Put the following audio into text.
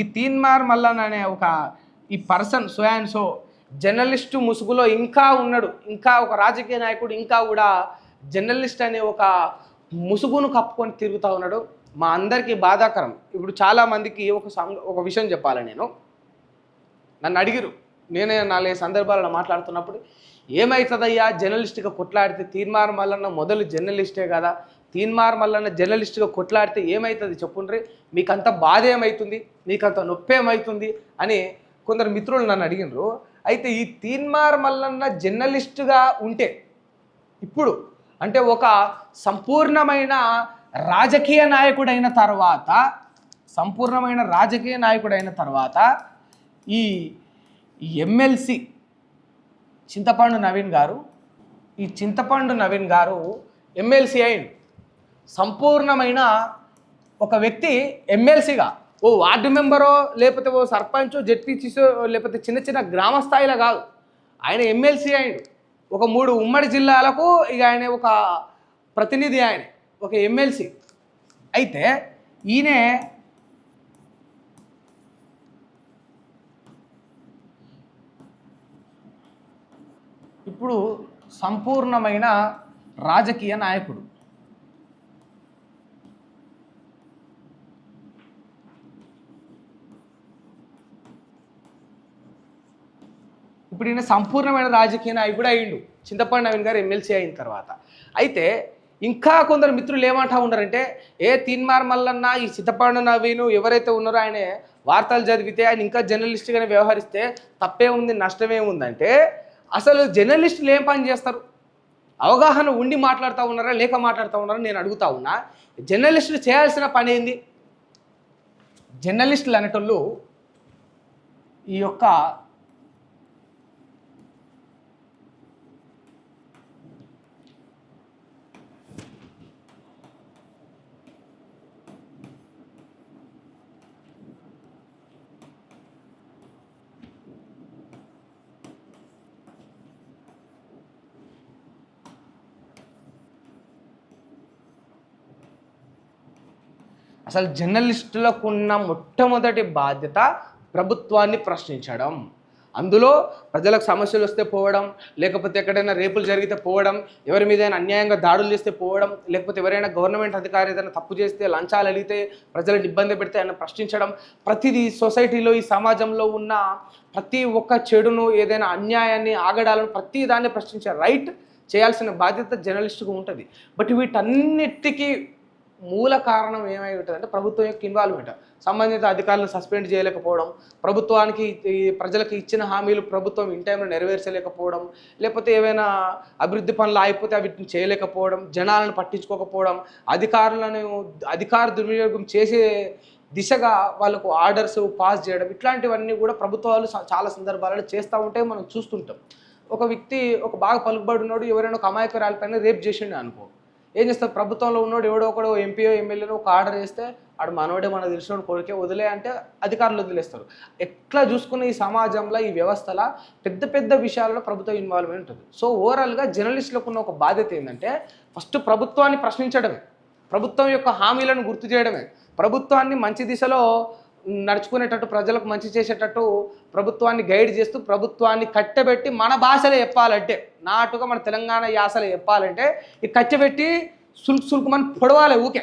ఈ తీన్మార్ మల్లన్ అనే ఒక ఈ person so and so journalist ముసుగులో ఇంకా ఉన్నాడు. ఇంకా ఒక రాజకీయ నాయకుడు ఇంకా కూడా జర్నలిస్ట్ అనే ఒక ముసుగును కప్పుకొని తిరుగుతూ ఉన్నాడు. మా అందరికీ బాధాకరం. ఇప్పుడు చాలామందికి ఒక సం- ఒక విషయం చెప్పాలి నేను. నన్ను అడిగిరు. నేనే నాలుగు సందర్భాలలో మాట్లాడుతున్నప్పుడు ఏమవుతుందయ్యా జర్నలిస్ట్గా కొట్లాడితే తీర్మానం మల్లన్న మొదలు జర్నలిస్టే కదా. తీన్మార్ మల్లన్న జర్నలిస్ట్గా కొట్లాడితే ఏమవుతుంది చెప్పుండ్రి? మీకంత బాధ ఏమవుతుంది మీకంత నొప్పి ఏమవుతుంది అని కొందరు మిత్రులు నన్ను అడిగినారు అయితే ఈ తీన్మార్ మల్లన్న జర్నలిస్టుగా ఉంటే ఇప్పుడు అంటే ఒక సంపూర్ణమైన రాజకీయ నాయకుడైన తర్వాత సంపూర్ణమైన రాజకీయ నాయకుడైన తర్వాత ఈ ఎమ్మెల్సీ చింతపండు నవీన్ గారు ఈ చింతపండు నవీన్ గారు ఎమ్మెల్సీ అయిండు సంపూర్ణమైన ఒక వ్యక్తి ఎమ్మెల్సీగా ఓ వార్డు మెంబరో లేకపోతే ఓ సర్పంచ్ జెడ్పీసీసో లేకపోతే చిన్న చిన్న గ్రామ స్థాయిలో కాదు. ఆయన ఎమ్మెల్సీ ఆయన ఒక మూడు ఉమ్మడి జిల్లాలకు ఇక ఆయన ఒక ప్రతినిధి ఆయన ఒక ఎమ్మెల్సీ. అయితే ఈయన ఇప్పుడు సంపూర్ణమైన రాజకీయ నాయకుడు. ఇప్పుడు ఈయన సంపూర్ణమైన రాజకీయ నాయకుడు అయిండు చింతపండు నవీన్ గారు ఎమ్మెల్సీ అయిన తర్వాత. అయితే ఇంకా కొందరు మిత్రులు ఏమంటా ఉన్నారంటే ఏ తీన్మార్ మల్లన్న ఈ చింతపండు నవీను ఎవరైతే ఉన్నారో ఆయన వార్తలు చదివితే ఆయన ఇంకా జర్నలిస్ట్గానే వ్యవహరిస్తే తప్పే ఉంది నష్టమే ఉందంటే అసలు జర్నలిస్టులు ఏం పని చేస్తారు? అవగాహన ఉండి మాట్లాడుతూ ఉన్నారా లేక మాట్లాడుతూ ఉన్నారా నేను అడుగుతా ఉన్నా జర్నలిస్టులు చేయాల్సిన పని ఏంది? జర్నలిస్టులు అనేటోళ్ళు ఈ యొక్క అసలు జర్నలిస్టులకు ఉన్న మొట్టమొదటి బాధ్యత ప్రభుత్వాన్ని ప్రశ్నించడం. అందులో ప్రజలకు సమస్యలు వస్తే పోవడం లేకపోతే ఎక్కడైనా రేపులు జరిగితే పోవడం ఎవరి మీదైనా అన్యాయంగా దాడులు చేస్తే పోవడం లేకపోతే ఎవరైనా గవర్నమెంట్ అధికారి ఏదైనా తప్పు చేస్తే లంచాలు అడిగితే ప్రజలను ఇబ్బంది పెడితే ఆయన ప్రశ్నించడం. ప్రతిదీ సొసైటీలో ఈ సమాజంలో ఉన్న ప్రతి ఒక్క చెడును ఏదైనా అన్యాయాన్ని ఆగడాలను ప్రతి దాన్ని ప్రశ్నించే రైట్ చేయాల్సిన బాధ్యత జర్నలిస్టుకు ఉంటుంది. బట్ వీటన్నిటికీ మూల కారణం ఏమై ఉంటుంది అంటే ప్రభుత్వం యొక్క ఇన్వాల్వ్మెంట్ సంబంధిత అధికారులను సస్పెండ్ చేయలేకపోవడం ప్రభుత్వానికి ఈ ప్రజలకు ఇచ్చిన హామీలు ప్రభుత్వం ఇన్ టైంలో నెరవేర్చలేకపోవడం లేకపోతే ఏవైనా అభివృద్ధి పనులు ఆగిపోతే వీటిని చేయలేకపోవడం జనాలను పట్టించుకోకపోవడం అధికారులను అధికార దుర్వినియోగం చేసే దిశగా వాళ్ళకు ఆర్డర్స్ పాస్ చేయడం ఇట్లాంటివన్నీ కూడా ప్రభుత్వాలు చాలా సందర్భాలలో చేస్తూ ఉంటే మనం చూస్తుంటాం. ఒక వ్యక్తి ఒక బాగా పలుకుబడి ఉన్నాడు ఎవరైనా ఒక అమాయకురాలపైన రేప్ చేసిండు అనుకో. ఏం చేస్తారు ప్రభుత్వంలో ఉన్నోడు ఎవడో ఒకడో ఎంపీఓ ఎమ్మెల్యేనో ఒక ఆర్డర్ చేస్తే ఆడు మనోడే మనకు తెలిసినోడు కొడుకే వదిలే అంటే అధికారులు వదిలేస్తారు. ఎట్లా చూసుకున్న ఈ సమాజంలో ఈ వ్యవస్థల పెద్ద పెద్ద విషయాలలో ప్రభుత్వం ఇన్వాల్వ్మెంట్ ఉంటుంది. సో ఓవరాల్గా జర్నలిస్టులకు ఉన్న ఒక బాధ్యత ఏంటంటే ఫస్ట్ ప్రభుత్వాన్ని ప్రశ్నించడమే. ప్రభుత్వం యొక్క హామీలను గుర్తు చేయడమే. ప్రభుత్వాన్ని మంచి దిశలో నడుచుకునేటట్టు ప్రజలకు మంచి చేసేటట్టు ప్రభుత్వాన్ని గైడ్ చేస్తూ ప్రభుత్వాన్ని కట్టబెట్టి మన భాషలో చెప్పాలంటే నాటుగా మన తెలంగాణ యాసలో చెప్పాలంటే ఈ కట్టబెట్టి సుల్క్ సుల్కుమని పొడవాలి ఊకే.